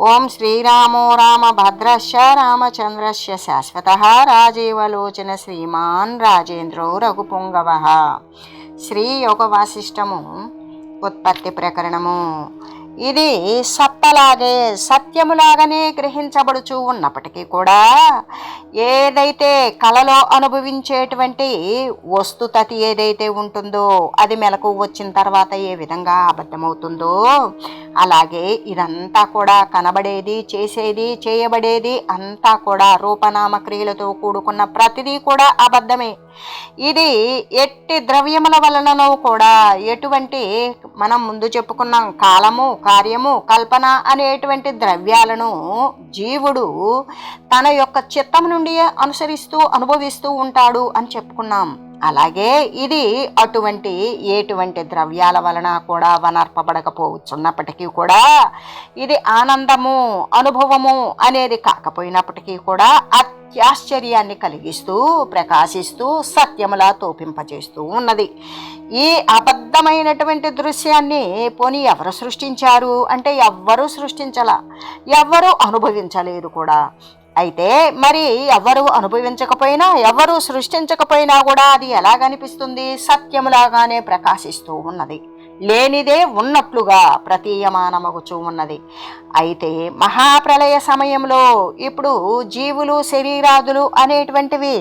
ఓం శ్రీరామో రామ భద్రశ రామచంద్రశ శాశ్వత రాజీవలోచన శ్రీమాన్ రాజేంద్రో రఘుపుంగవ. శ్రీ యోగ వాసిష్టము ఉత్పత్తి ప్రకరణము. ఇది సత్తలాగే సత్యములాగానే గ్రహించబడుచు ఉన్నప్పటికీ కూడా ఏదైతే కలలో అనుభవించేటువంటి వస్తుతతి ఏదైతే ఉంటుందో అది మెలకు వచ్చిన తర్వాత ఏ విధంగా అబద్ధమవుతుందో అలాగే ఇదంతా కూడా కనబడేది చేసేది చేయబడేది అంతా కూడా రూపనామ క్రియలతో కూడుకున్న ప్రతిదీ కూడా అబద్ధమే. ఇది ఎట్టి ద్రవ్యముల వలనను కూడా ఎటువంటి మనం ముందు చెప్పుకున్నాం కాలము కార్యము కల్పన అనేటువంటి ద్రవ్యాలను జీవుడు తన యొక్క చిత్తం నుండి అనుసరిస్తూ అనుభవిస్తూ ఉంటాడు అని చెప్పుకున్నాం. అలాగే ఇది అటువంటి ఎటువంటి ద్రవ్యాల వలన కూడా వనర్పబడకపోవచ్చున్నప్పటికీ కూడా ఇది ఆనందము అనుభవము అనేది కాకపోయినప్పటికీ కూడా ఆశ్చర్యాన్ని కలిగిస్తూ ప్రకాశిస్తూ సత్యములా తోపింపచేస్తూ ఉన్నది. ఈ అబద్ధమైనటువంటి దృశ్యాన్ని పోనీ ఎవరు సృష్టించారు? అంటే ఎవ్వరూ సృష్టించలా ఎవ్వరూ అనుభవించలేదు కూడా. అయితే మరి ఎవరు అనుభవించకపోయినా ఎవరు సృష్టించకపోయినా కూడా అది ఎలా కనిపిస్తుంది? సత్యములాగానే ప్రకాశిస్తూ ఉన్నది. లేనిదే ఉన్నట్లుగా ప్రతీయమానమగుచూ ఉన్నది అయితే మహాప్రళయ సమయంలో ఇప్పుడు జీవులు శరీరాదులు అనేటువంటివి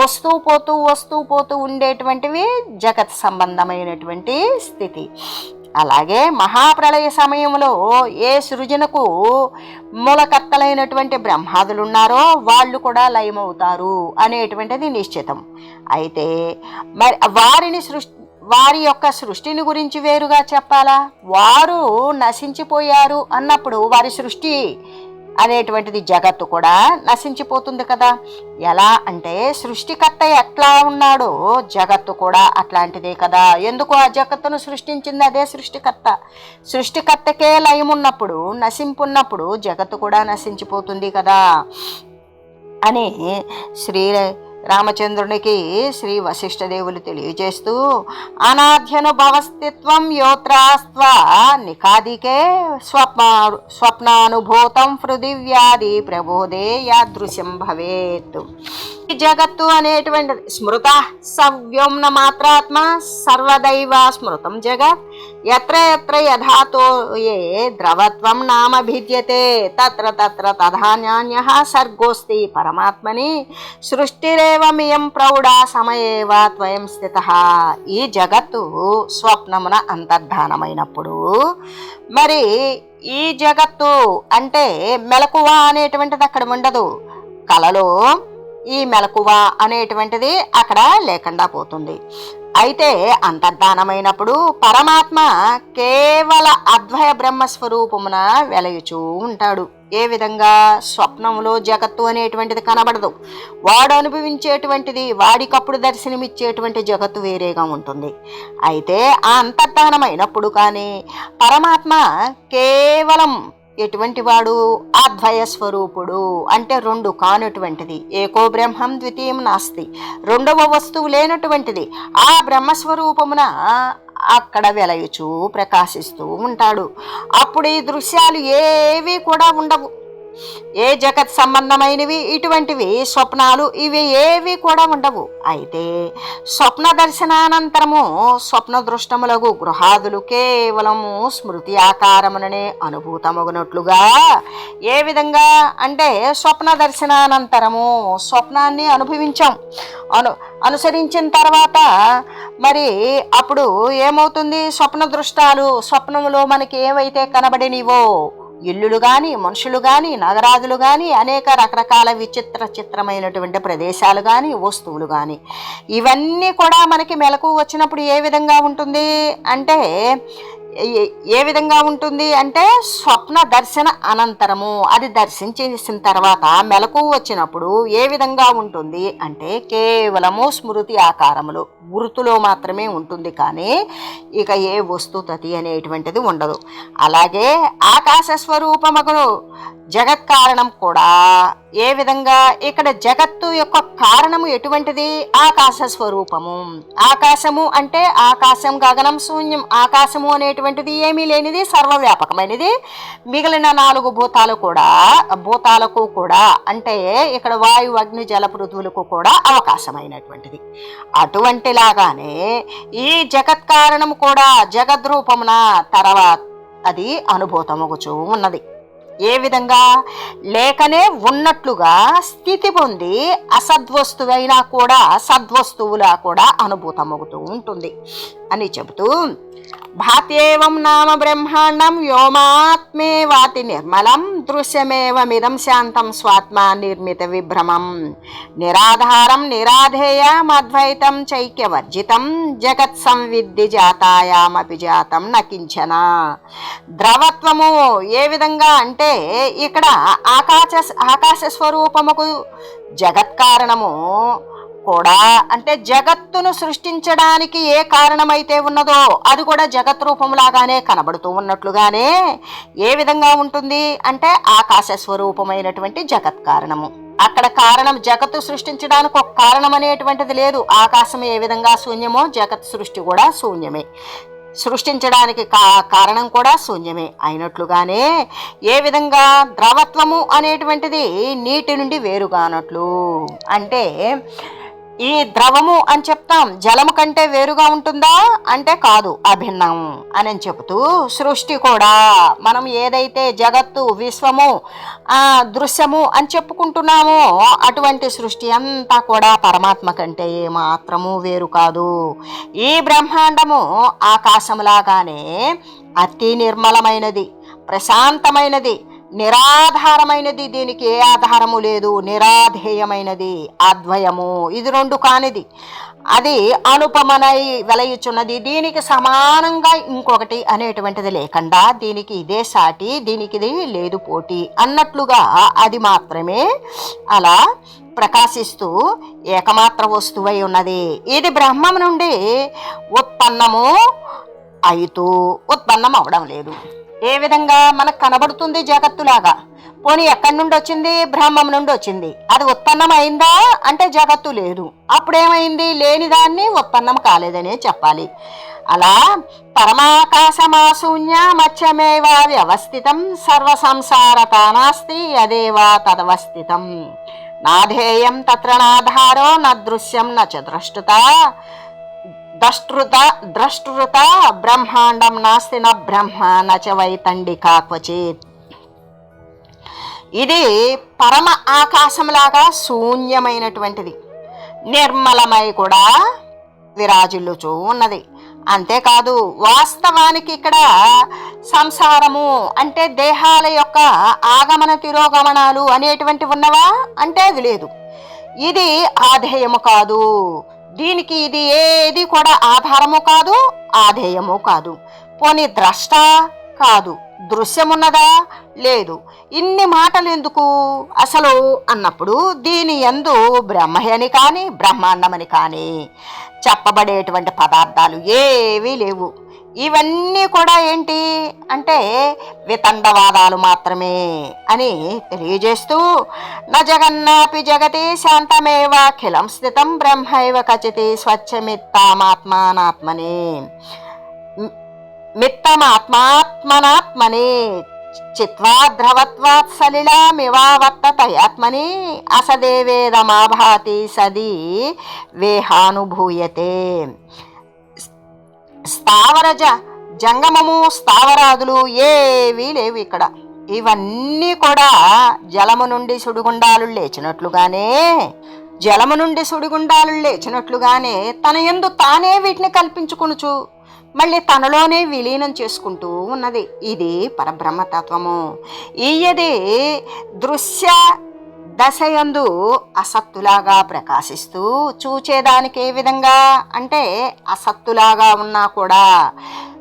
వస్తూ పోతూ వస్తూ పోతూ ఉండేటువంటివి జగత్ సంబంధమైనటువంటి స్థితి. అలాగే మహాప్రళయ సమయంలో ఏ సృజనకు మూలకర్తలైనటువంటి బ్రహ్మాదులు ఉన్నారో వాళ్ళు కూడా లయమవుతారు అనేటువంటిది నిశ్చితం. అయితే మరి వారిని సృష్టి వారి యొక్క సృష్టిని గురించి వేరుగా చెప్పాలా? వారు నశించిపోయారు అన్నప్పుడు వారి సృష్టి అనేటువంటిది జగత్తు కూడా నశించిపోతుంది కదా. ఎలా అంటే సృష్టికర్త ఎట్లా ఉన్నాడో జగత్తు కూడా అట్లాంటిదే కదా. ఎందుకు ఆ జగత్తును సృష్టించింది అదే సృష్టికర్త? సృష్టికర్తకే లయం ఉన్నప్పుడు నశింపున్నప్పుడు జగత్తు కూడా నశించిపోతుంది కదా. అని శ్రీ రామచంద్రునికి శ్రీ వశిష్ఠదేవులు తెలియజేస్తూ అనాధ్యను భవస్థిత్వం యోత్రాస్త్వ నిఖాదికే స్వప్న స్వప్నానుభూతం పృథివ్యాధి ప్రబోధే యాదృశ్యం భవేత్. జగత్తు అనేటువంటి స్మృత సవ్యోమ్న మాత్రాత్మ సర్వదైవ స్మృతం జగత్. ఎత్ర ఎత్ర యథాతో ఏ ద్రవత్వం నామ భిద్యతే తత్ర తత్ర తధాన్యాన్య సర్గోస్తి పరమాత్మని. సృష్టిరేవమియం ప్రౌఢ సమయేవ త్వయం స్థిత. ఈ జగత్తు స్వప్నమున అంతర్ధానమైనప్పుడు. మరి ఈ జగత్తు అంటే మెలకువ అనేటువంటిది అక్కడ ఉండదు. కలలో ఈ మెలకువ అనేటువంటిది అక్కడ లేకుండా పోతుంది. అయితే అంతర్ధానమైనప్పుడు పరమాత్మ కేవల అద్వయ బ్రహ్మస్వరూపమున వెలయుచూ ఉంటాడు. ఏ విధంగా? స్వప్నంలో జగత్తు అనేటువంటిది కనబడదు. వాడు అనుభవించేటువంటిది వాడికప్పుడు దర్శనమిచ్చేటువంటి జగత్తు వేరేగా ఉంటుంది. అయితే ఆ అంతర్ధానమైనప్పుడు కానీ పరమాత్మ కేవలం ఎటువంటి వాడు అద్వయ స్వరూపుడు? అంటే రెండు కానటువంటిది. ఏకో బ్రహ్మం ద్వితీయం నాస్తి. రెండవ వస్తువు లేనటువంటిది. ఆ బ్రహ్మస్వరూపమున అక్కడ వెలయుచూ ప్రకాశిస్తూ ఉంటాడు. అప్పుడు ఈ దృశ్యాలు ఏవి కూడా ఉండవు. ఏ జగత్ సంబంధమైనవి? ఇటువంటివి స్వప్నాలు ఇవి ఏవి కూడా ఉండవు. అయితే స్వప్న దర్శనానంతరము స్వప్న దృష్టములకు గృహాదులు కేవలము స్మృతి ఆకారముననే అనుభూతమగునట్లుగా ఏ విధంగా అంటే స్వప్న దర్శనానంతరము స్వప్నాన్ని అనుభవించాం. అను అనుసరించిన తర్వాత మరి అప్పుడు ఏమవుతుంది? స్వప్న దృష్టాలు స్వప్నములో మనకి ఏవైతే కనబడినవో ఇల్లులు కానీ మనుషులు కానీ నగరాదులు కానీ అనేక రకరకాల విచిత్ర చిత్రమైనటువంటి ప్రదేశాలు కానీ వస్తువులు కానీ ఇవన్నీ కూడా మనకి మెలకు వచ్చినప్పుడు ఏ విధంగా ఉంటుంది అంటే ఏ- విధంగా ఉంటుంది అంటే స్వప్న దర్శన అనంతరము. అది దర్శించేసిన తర్వాత మెలకు వచ్చినప్పుడు ఏ విధంగా ఉంటుంది అంటే కేవలము స్మృతి ఆకారములు. గుర్తులో మాత్రమే ఉంటుంది కానీ ఇక ఏ వస్తుతతి అనేటువంటిది ఉండదు. అలాగే ఆకాశ స్వరూపమగును. జగత్ కారణం కూడా ఏ విధంగా ఇక్కడ జగత్తు యొక్క కారణము ఎటువంటిది? ఆకాశ స్వరూపము. ఆకాశము అంటే ఆకాశం గగనం శూన్యం. ఆకాశము అనేటువంటిది ఏమీ లేనిది సర్వవ్యాపకమైనది. మిగిలిన నాలుగు భూతాలు కూడా భూతాలకు కూడా అంటే ఇక్కడ వాయు అగ్ని జల పృథువులకు కూడా అవకాశమైనటువంటిది. అటువంటి లాగానే ఈ జగత్ కారణం కూడా జగద్రూపమున తర్వాత అది అనుభూతమగుచూ ఉన్నది. ఏ విధంగా? లేకనే ఉన్నట్లుగా స్థితి పొంది అసద్వస్తువైనా కూడా సద్వస్తువులా కూడా అనుభూతమవుతూ ఉంటుంది. అని చెబుతూ భాత్యేవం నామ బ్రహ్మాండం వ్యోమాత్మే వాతి నిర్మలం దృశ్యమేవమిదం శాంతం స్వాత్మ నిర్మిత విభ్రమం. నిరాధారం నిరాధేయమద్వైతం చైక్యవర్జితం జగత్ సంవిద్ధి జాతాయామపి జాతం నకించన. ద్రవత్వము ఏ విధంగా అంటే ఇక్కడ ఆకాశ ఆకాశ స్వరూపముకు జగత్ కారణము కూడా. అంటే జగత్తును సృష్టించడానికి ఏ కారణమైతే ఉన్నదో అది కూడా జగత్ రూపంలాగానే కనబడుతూ ఉన్నట్లుగానే ఏ విధంగా ఉంటుంది? అంటే ఆకాశ స్వరూపమైనటువంటి జగత్ కారణము. అక్కడ కారణం జగత్తు సృష్టించడానికి ఒక కారణం అనేటువంటిది లేదు. ఆకాశం ఏ విధంగా శూన్యమో జగత్ సృష్టి కూడా శూన్యమే. సృష్టించడానికి కా కారణం కూడా శూన్యమే అయినట్లుగానే ఏ విధంగా ద్రవత్వము అనేటువంటిది నీటి నుండి వేరుగానట్లు. అంటే ఈ ద్రవము అని చెప్తాం. జలము కంటే వేరుగా ఉంటుందా? అంటే కాదు. అభిన్నం అని చెబుతూ సృష్టి కూడా మనం ఏదైతే జగత్తు విశ్వము ఆ దృశ్యము అని చెప్పుకుంటున్నామో అటువంటి సృష్టి అంతా కూడా పరమాత్మ కంటే ఏమాత్రము వేరు కాదు. ఈ బ్రహ్మాండము ఆకాశములాగానే అతి నిర్మలమైనది ప్రశాంతమైనది నిరాధారమైనది దీనికి ఏ ఆధారము లేదు. నిరాధేయమైనది అద్వయము. ఇది రెండు కానిది. అది అనుపమనై వెలయుచున్నది. దీనికి సమానంగా ఇంకొకటి అనేటువంటిది లేకుండా దీనికి ఇదే సాటి దీనికి ఇది లేదు పోటీ అన్నట్లుగా అది మాత్రమే అలా ప్రకాశిస్తూ ఏకమాత్ర వస్తువై ఉన్నది. ఇది బ్రహ్మం నుండి ఉత్పన్నము అయితూ ఉత్పన్నం అవడం లేదు. ఏ విధంగా మనకు కనబడుతుంది జగత్తులాగా? పోనీ ఎక్కడి నుండి వచ్చింది? బ్రహ్మం నుండి వచ్చింది. అది ఉత్పన్నం అయిందా అంటే జగత్తు లేదు. అప్పుడేమైంది? లేని దాన్ని ఉత్పన్నం కాలేదనే చెప్పాలి. అలా పరమాకాశమాశూన్య మత్స్యమేవ వ్యవస్థితం సర్వ నాస్తి అదేవా తదవస్థితం. నాధేయం తత్ర నాధారో నదృశ్యం న చ ద్రష్టుత. దష్టృత ద్రష్టృత బ్రహ్మాండం నాస్తిన బ్రహ్మ నచ వైతండికా క్వచిత్. ఇది పరమ ఆకాశంలాగా శూన్యమైనటువంటిది. నిర్మలమై కూడా విరాజిల్లుచూ ఉన్నది. అంతేకాదు వాస్తవానికి ఇక్కడ సంసారము అంటే దేహాల యొక్క ఆగమన తిరోగమనాలు అనేటువంటివి ఉన్నవా? అంటే అది లేదు. ఇది ఆధేయము కాదు. దీనికి ఇది ఏది కూడా ఆధారము కాదు ఆధేయము కాదు. పోనీ ద్రష్ట కాదు దృశ్యమున్నదా? లేదు. ఇన్ని మాటలు ఎందుకు అసలు అన్నప్పుడు దీని ఎందు బ్రహ్మయని కానీ బ్రహ్మాండమని కానీ చెప్పబడేటువంటి పదార్థాలు ఏవీ లేవు. ఇవన్నీ కూడా ఏంటి అంటే వితండవాదాలు మాత్రమే అని తెలియజేస్తూ న జగన్నాపి జగతి శాంతమేవాఖిలం స్థితం బ్రహ్మైవ కచితి స్వచ్ఛమిత్తామాత్మానాత్మని. మిత్తమాత్మాత్మనాత్మని చిత్వా ద్రవత్వాత్ సలిలామివావర్తతయాత్మని అసదేవేదమాభాతి సది వేహానుభూయతే. స్థావరజ జంగమము స్థావరాదులు ఏవీ లేవు ఇక్కడ. ఇవన్నీ కూడా జలము నుండి సుడిగుండాలు లేచినట్లుగానే జలము నుండి సుడిగుండాలు లేచినట్లుగానే తన ఎందు తానే వీటిని కల్పించుకొనుచు మళ్ళీ తనలోనే విలీనం చేసుకుంటూ ఉన్నది. ఇది పరబ్రహ్మతత్వము. ఈయది దృశ్య దశయందు అసత్తులాగా ప్రకాశిస్తూ చూచేదానికి ఏ విధంగా? అంటే అసత్తులాగా ఉన్నా కూడా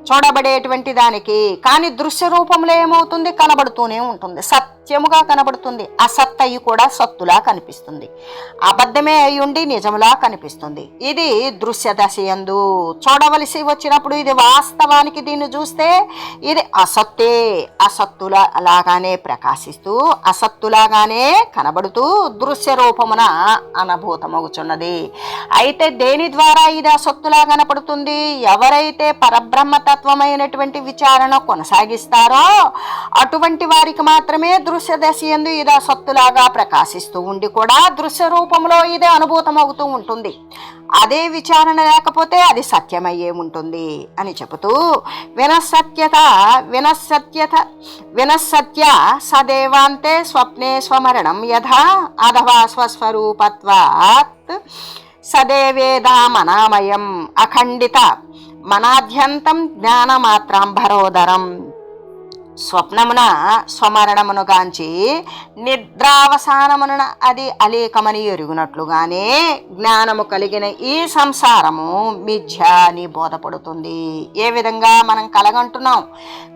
చూడబడేటువంటి దానికి కానీ దృశ్య రూపంలో ఏమవుతుంది? కనబడుతూనే ఉంటుంది. సత్ సత్యముగా కనబడుతుంది. అసత్తయి కూడా సత్తులా కనిపిస్తుంది. అబద్ధమే అయ్యుండి నిజములా కనిపిస్తుంది. ఇది దృశ్య దశయందు చూడవలసి వచ్చినప్పుడు ఇది వాస్తవానికి దీన్ని చూస్తే ఇది అసత్తే అసత్తులా లాగానే ప్రకాశిస్తూ అసత్తులాగానే కనబడుతూ దృశ్య రూపమున అనుభూతమవుచున్నది అయితే దేని ద్వారా ఇది అసత్తులా కనపడుతుంది? ఎవరైతే పరబ్రహ్మతత్వమైనటువంటి విచారణ కొనసాగిస్తారో అటువంటి వారికి మాత్రమే దృశ్య దశ ఎందు ఇది సత్తులాగా ప్రకాశిస్తూ ఉండి కూడా దృశ్య రూపంలో ఇది అనుభూతమవుతూ ఉంటుంది. అదే విచారణ లేకపోతే అది సత్యమయ్యే ఉంటుంది అని చెబుతూ వినసత్యత వినసత్యత వినసత్య సదేవాంతే స్వప్నే స్వమరణం యథా అథవా స్వస్వరూపత్వాత్ సదేవేదామనామయం అఖండిత మనాధ్యంతం జ్ఞానమాత్రాంబరోదరం స్వప్నమున స్వమరణమును గాంచి నిద్రావసానమున అది అలేకమని ఎరుగునట్లుగానే జ్ఞానము కలిగిన ఈ సంసారము మిథ్య అని బోధపడుతుంది. ఏ విధంగా మనం కలగంటున్నాం?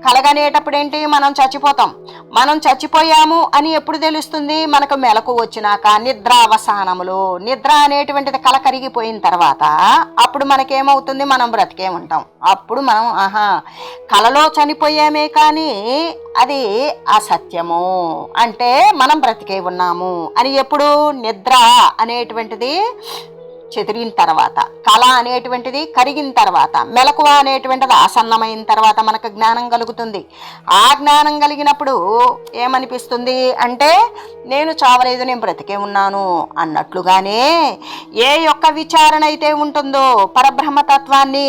కలగనేటప్పుడు ఏంటి మనం చచ్చిపోతాం. మనం చచ్చిపోయాము అని ఎప్పుడు తెలుస్తుంది? మనకు మెలకు వచ్చినాక నిద్రావసానములో. నిద్ర అనేటువంటిది కల కరిగిపోయిన తర్వాత అప్పుడు మనకేమవుతుంది? మనం బ్రతికే ఉంటాం. అప్పుడు మనం ఆహా కలలో చనిపోయామే కానీ అది అసత్యము అంటే మనం బ్రతికే ఉన్నాము అని ఎప్పుడు? నిద్ర అనేటువంటిది చెదిరిన తర్వాత కళ అనేటువంటిది కరిగిన తర్వాత మెలకువ అనేటువంటిది ఆసన్నమైన తర్వాత మనకు జ్ఞానం కలుగుతుంది. ఆ జ్ఞానం కలిగినప్పుడు ఏమనిపిస్తుంది అంటే నేను చావలేదు నేను బ్రతికే ఉన్నాను అన్నట్లుగానే ఏ యొక్క విచారణ అయితే ఉంటుందో పరబ్రహ్మతత్వాన్ని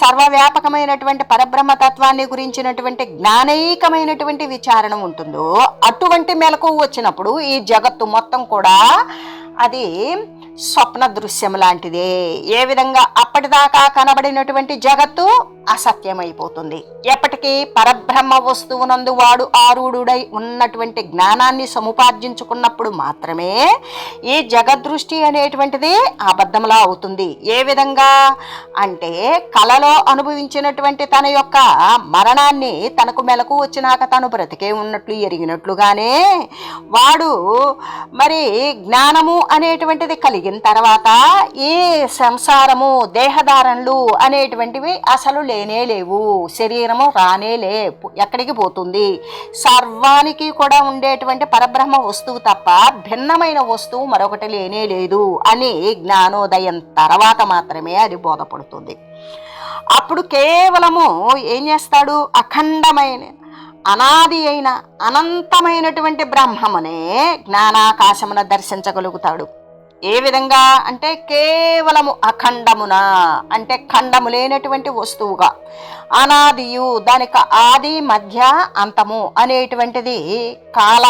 సర్వవ్యాపకమైనటువంటి పరబ్రహ్మతత్వాన్ని గురించినటువంటి జ్ఞానైకమైనటువంటి విచారణ ఉంటుందో అటువంటి మెలకు వచ్చినప్పుడు ఈ జగత్తు మొత్తం కూడా అది స్వప్న దృశ్యం లాంటిదే. ఏ విధంగా అప్పటిదాకా కనబడినటువంటి జగత్తు అసత్యమైపోతుంది. ఎప్పటికీ పరబ్రహ్మ వస్తువునందు వాడు ఆరుడుడై ఉన్నటువంటి జ్ఞానాన్ని సముపార్జించుకున్నప్పుడు మాత్రమే ఈ జగదృష్టి అనేటువంటిది అబద్ధంలా అవుతుంది. ఏ విధంగా? అంటే కలలో అనుభవించినటువంటి తన యొక్క మరణాన్ని తనకు మెలకు వచ్చినాక తను బ్రతికే ఉన్నట్లు ఎరిగినట్లుగానే వాడు మరి జ్ఞానము అనేటువంటిది కలిగిన తర్వాత ఈ సంసారము దేహధారణలు అనేటువంటివి అసలు లే లేనే లేవు శరీరము రానే లే ఎక్కడికి పోతుంది? సర్వానికి కూడా ఉండేటువంటి పరబ్రహ్మ వస్తువు తప్ప భిన్నమైన వస్తువు మరొకటి లేనే లేదు అని జ్ఞానోదయం తర్వాత మాత్రమే అది బోధపడుతుంది. అప్పుడు కేవలము ఏం చేస్తాడు? అఖండమైన అనాది అయిన అనంతమైనటువంటి బ్రహ్మమునే జ్ఞానాకాశమున దర్శించగలుగుతాడు. ఏ విధంగా అంటే కేవలము అఖండమున? అంటే ఖండము లేనటువంటి వస్తువుగా. అనాదియు దానికి ఆది మధ్య అంతము అనేటువంటిది కాల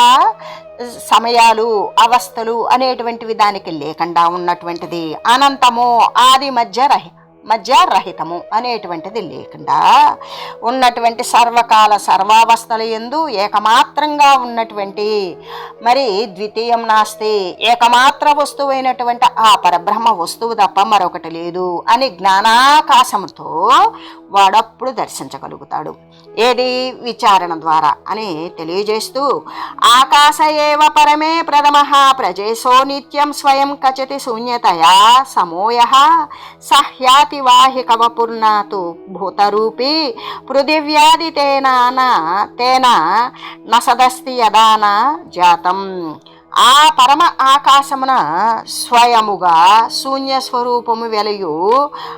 సమయాలు అవస్థలు అనేటువంటివి దానికి లేకుండా ఉన్నటువంటిది. అనంతము ఆది మధ్య రహి మధ్య రహితము అనేటువంటిది లేకుండా ఉన్నటువంటి సర్వకాల సర్వావస్థల ఎందు ఏకమాత్రంగా ఉన్నటువంటి మరి ద్వితీయం నాస్తి ఏకమాత్ర వస్తువైనటువంటి ఆ పరబ్రహ్మ వస్తువు తప్ప మరొకటి లేదు అని జ్ఞానాకాశముతో వాడప్పుడు దర్శించగలుగుతాడు. ఏది విచారణ ద్వారా అని తెలియజేస్తూ ఆకాశ ఏవ పరమే ప్రథమ ప్రజేశో నిత్యం స్వయం కచతి శూన్యతయా సమోయ సహ్యాతి వాహికవపుర్నాతు భూతరూపీ పృథివ్యాది తేనా తేన నసదస్తి యదానా జాతం ఆ పరమ ఆకాశమున స్వయముగా శూన్య స్వరూపము వెలయు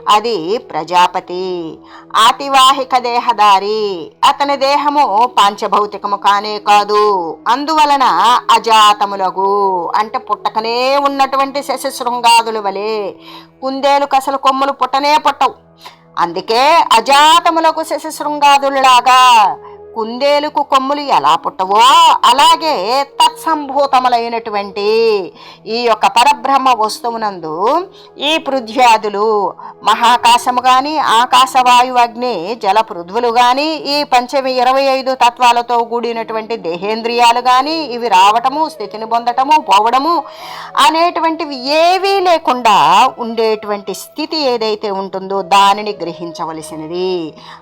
అది ప్రజాపతి. ఆతివాహిక దేహదారి అతని దేహము పాంచభౌతికము కానే కాదు. అందువలన అజాతములగు. అంటే పుట్టకనే ఉన్నటువంటి శశశృంగాదుల వలె కుందేలు కసలు కొమ్ములు పుట్టనే పుట్టవు. అందుకే అజాతములకు శశశృంగాదులాగా కుందేలుకు కొమ్ములు ఎలా పుట్టవో అలాగే తత్సంభూతములైనటువంటి ఈ యొక్క పరబ్రహ్మ వస్తువునందు ఈ పృథ్వ్యాధులు మహాకాశము కానీ ఆకాశవాయు అగ్ని జల పృథ్వులు కానీ ఈ పంచమి ఇరవై ఐదు తత్వాలతో కూడినటువంటి దేహేంద్రియాలు కానీ ఇవి రావటము స్థితిని పొందటము పోవడము అనేటువంటివి ఏవీ లేకుండా ఉండేటువంటి స్థితి ఏదైతే ఉంటుందో దానిని గ్రహించవలసినది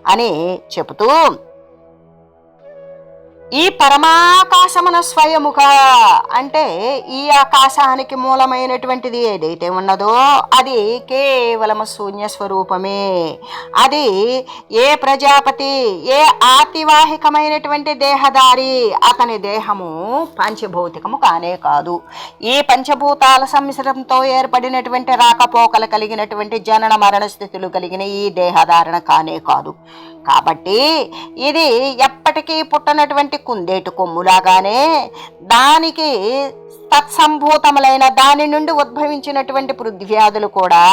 అని చెబుతూ ఈ పరమాకాశమున స్వయముగా అంటే ఈ ఆకాశానికి మూలమైనటువంటిది ఏదైతే ఉన్నదో అది కేవలము శూన్య స్వరూపమే. అది ఏ ప్రజాపతి ఏ ఆతివాహికమైనటువంటి దేహదారి అతని దేహము పంచభౌతికము కానే కాదు. ఈ పంచభూతాల సమ్మిశ్రంతో ఏర్పడినటువంటి రాకపోకలు కలిగినటువంటి జనన మరణ స్థితులు కలిగిన ఈ దేహధారణ కానే కాదు. కాబట్టి ఇది ఎప్పటికీ పుట్టనటువంటి కుందేటి కొమ్ములాగానే దానికి తత్సంభూతములైన దాని నుండి ఉద్భవించినటువంటి పృథ్వ్యాధులు కూడా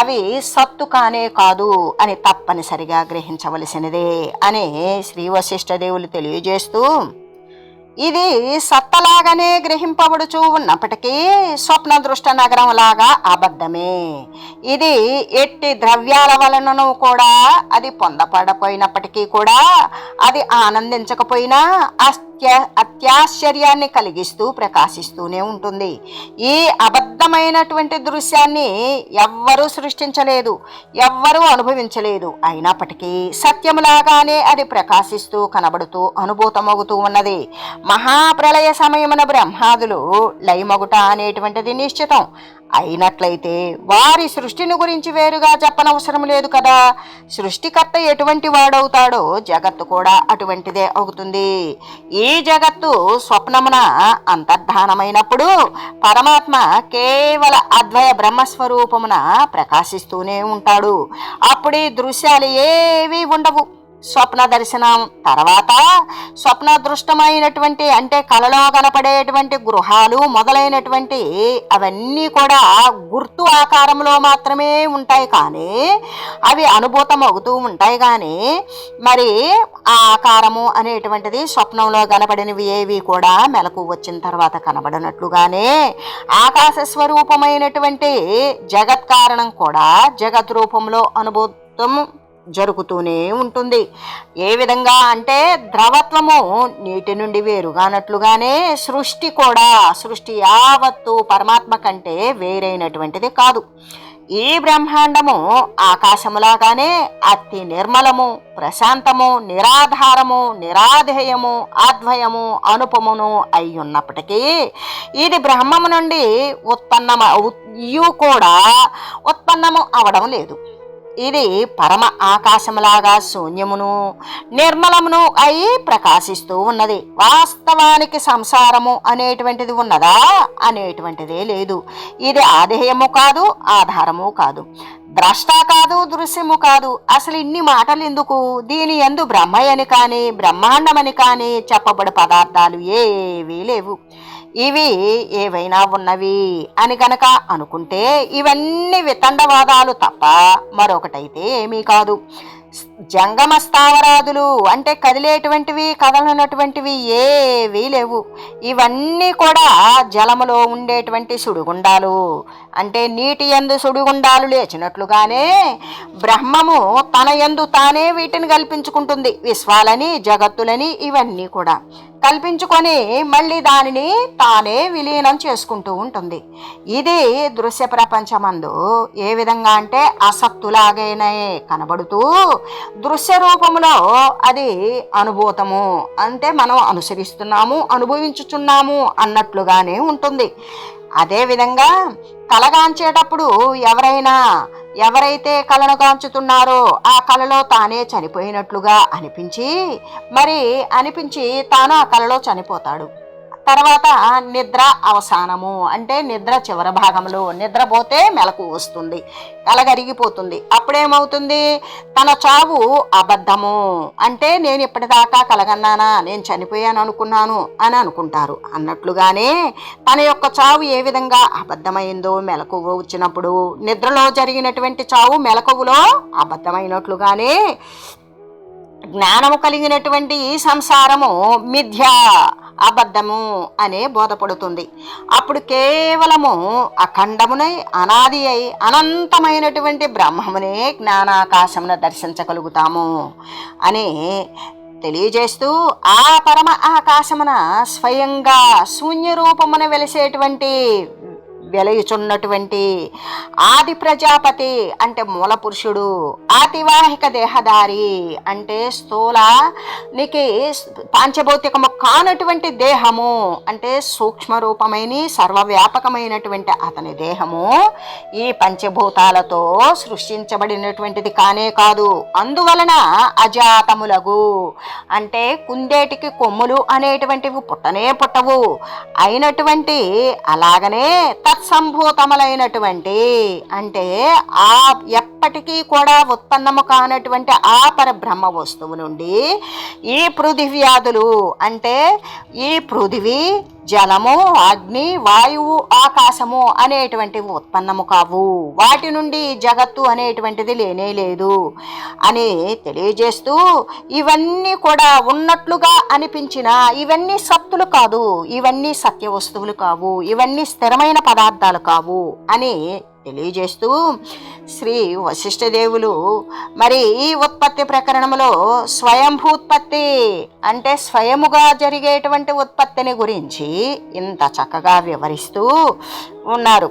అవి సత్తు కానే కాదు అని తప్పనిసరిగా గ్రహించవలసినదే అని శ్రీ వశిష్ఠదేవులు తెలియజేస్తూ ఇది సత్తలాగానే గ్రహింపబడుచూ ఉన్నప్పటికీ స్వప్న దృష్ట నగరం లాగా అబద్ధమే. ఇది ఎట్టి ద్రవ్యాల వలనను కూడా అది పొందపడపోయినప్పటికీ కూడా అది ఆనందించకపోయినా అత్య అత్యాశ్చర్యాన్ని కలిగిస్తూ ప్రకాశిస్తూనే ఉంటుంది. ఈ అబద్ధమైనటువంటి దృశ్యాన్ని ఎవ్వరూ సృష్టించలేదు ఎవ్వరూ అనుభవించలేదు. అయినప్పటికీ సత్యములాగానే అది ప్రకాశిస్తూ కనబడుతూ అనుభూతమవుతూ ఉన్నది. మహాప్రళయ సమయమున బ్రహ్మాదులు లయమగుట అనేటువంటిది నిశ్చితం. అయినట్లయితే వారి సృష్టిని గురించి వేరుగా చెప్పనవసరం లేదు కదా. సృష్టికర్త ఎటువంటి వాడవుతాడో జగత్తు కూడా అటువంటిదే అవుతుంది. ఈ జగత్తు స్వప్నమున అంతర్ధానమైనప్పుడు పరమాత్మ కేవల అద్వయ బ్రహ్మస్వరూపమున ప్రకాశిస్తూనే ఉంటాడు. అప్పుడే దృశ్యాలు ఏవీ ఉండవు. స్వప్న దర్శనం తర్వాత స్వప్న దృష్టమైనటువంటి అంటే కలలో కనపడేటువంటి గృహాలు మొదలైనటువంటి అవన్నీ కూడా గుర్తు ఆకారంలో మాత్రమే ఉంటాయి కానీ అవి అనుభూతం అవుతూ ఉంటాయి కానీ మరి ఆ ఆకారము అనేటువంటిది స్వప్నంలో కనపడినవి ఏవి కూడా మెలకు వచ్చిన తర్వాత కనబడినట్లుగానే ఆకాశ స్వరూపమైనటువంటి జగత్ కారణం కూడా జగత్ రూపంలో అనుభూతం జరుగుతూనే ఉంటుంది. ఏ విధంగా అంటే ద్రవత్వము నీటి నుండి వేరుగానట్లుగానే సృష్టి కూడా సృష్టి యావత్తు పరమాత్మ కంటే వేరైనటువంటిది కాదు. ఈ బ్రహ్మాండము ఆకాశములాగానే అతి నిర్మలము ప్రశాంతము నిరాధారము నిరాధేయము అద్వయము అనుపమును అయి ఉన్నప్పటికీ ఇది బ్రహ్మము నుండి ఉత్పన్నమ ఇయు కూడా ఉత్పన్నము అవడం లేదు. ఇది పరమ ఆకాశములాగా శూన్యమును నిర్మలమును అయి ప్రకాశిస్తూ ఉన్నది. వాస్తవానికి సంసారము అనేటువంటిది ఉన్నదా? అనేటువంటిదే లేదు. ఇది ఆధేయము కాదు ఆధారము కాదు. ద్రష్ట కాదు దృశ్యము కాదు. అసలు ఇన్ని మాటలు ఎందుకు? దీని ఎందు బ్రహ్మయని కానీ బ్రహ్మాండమని కానీ చెప్పబడి పదార్థాలు ఏవీ లేవు. ఇవి ఏవైనా ఉన్నవి అని గనక అనుకుంటే ఇవన్నీ వితండవాదాలు తప్ప మరొకటైతే ఏమీ కాదు. జంగమ స్థావరాదులు అంటే కదిలేటువంటివి కదలనటువంటివి ఏవీ లేవు. ఇవన్నీ కూడా జలములో ఉండేటువంటి సుడిగుండాలు. అంటే నీటి ఎందు సుడిగుండాలు లేచినట్లుగానే బ్రహ్మము తన ఎందు తానే వీటిని కల్పించుకుంటుంది. విశ్వాలని జగత్తులని ఇవన్నీ కూడా. కల్పించుకొని మళ్ళీ దానిని తానే విలీనం చేసుకుంటూ ఉంటుంది. ఇది దృశ్య ప్రపంచమందు ఏ విధంగా అంటే అసత్తులాగైనా కనబడుతూ దృశ్య రూపంలో అది అనుభూతము అంటే మనం అనుసరిస్తున్నాము అనుభవించుచున్నాము అన్నట్లుగానే ఉంటుంది. అదేవిధంగా కలగాంచేటప్పుడు ఎవరైనా ఎవరైతే కలను కాంచుతున్నారో ఆ కలలో తానే చనిపోయినట్లుగా అనిపించి మరి అనిపించి తాను ఆ కలలో చనిపోతాడు. తర్వాత నిద్ర అవసానము. అంటే నిద్ర చివరి భాగంలో నిద్రపోతే మెలకు వస్తుంది. కలగరిగిపోతుంది అప్పుడేమవుతుంది? తన చావు అబద్ధము. అంటే నేను ఇప్పటిదాకా కలగన్నానా? నేను చనిపోయాను అనుకున్నాను అని అనుకుంటారు. అన్నట్లుగానే తన యొక్క చావు ఏ విధంగా అబద్ధమైందో మెలకువ వచ్చినప్పుడు నిద్రలో జరిగినటువంటి చావు మెలకువలో అబద్ధమైనట్లుగానే జ్ఞానము కలిగినటువంటి ఈ సంసారము మిథ్య. అబద్ధము అనే బోధపడుతుంది. అప్పుడు కేవలము అఖండమునై అనాది అయి అనంతమైనటువంటి బ్రహ్మమునే జ్ఞానాకాశమున దర్శించగలుగుతాము అని తెలియజేస్తూ ఆ పరమ ఆకాశమున స్వయంగా శూన్య రూపమున వెలిసేటువంటి వెలయుచున్నటువంటి ఆది ప్రజాపతి అంటే మూల పురుషుడు ఆతివాహిక దేహదారి అంటే స్థూల నీకు పాంచభౌతికము కానటువంటి దేహము అంటే సూక్ష్మ రూపమైన సర్వవ్యాపకమైనటువంటి అతని దేహము ఈ పంచభూతాలతో సృష్టించబడినటువంటిది కానే కాదు. అందువలన అజాతములగు అంటే కుందేటికి కొమ్ములు అనేటువంటివి పుట్టనే పుట్టవు. అయినటువంటి అలాగనే తత్సంభూతములైనటువంటి అంటే ఆ ఎప్పటికీ కూడా ఉత్పన్నము కానటువంటి ఆ పరబ్రహ్మ వస్తువు నుండి ఈ పృథివ్యాధులు అంటే ఈ పృథివీ జలము అగ్ని వాయువు ఆకాశము అనేటువంటివి ఉత్పన్నము కావు. వాటి నుండి జగత్తు అనేటువంటిది లేనే లేదు అని తెలియజేస్తూ ఇవన్నీ కూడా ఉన్నట్లుగా అనిపించిన ఇవన్నీ సత్తులు కాదు ఇవన్నీ సత్య వస్తువులు కావు ఇవన్నీ స్థిరమైన పదార్థాలు కావు అని తెలియజేస్తూ శ్రీ వశిష్ఠదేవులు మరి ఈ ఉత్పత్తి ప్రకరణంలో స్వయంభూత్పత్తి అంటే స్వయముగా జరిగేటువంటి ఉత్పత్తిని గురించి ఇంత చక్కగా వివరిస్తూ ఉన్నారు.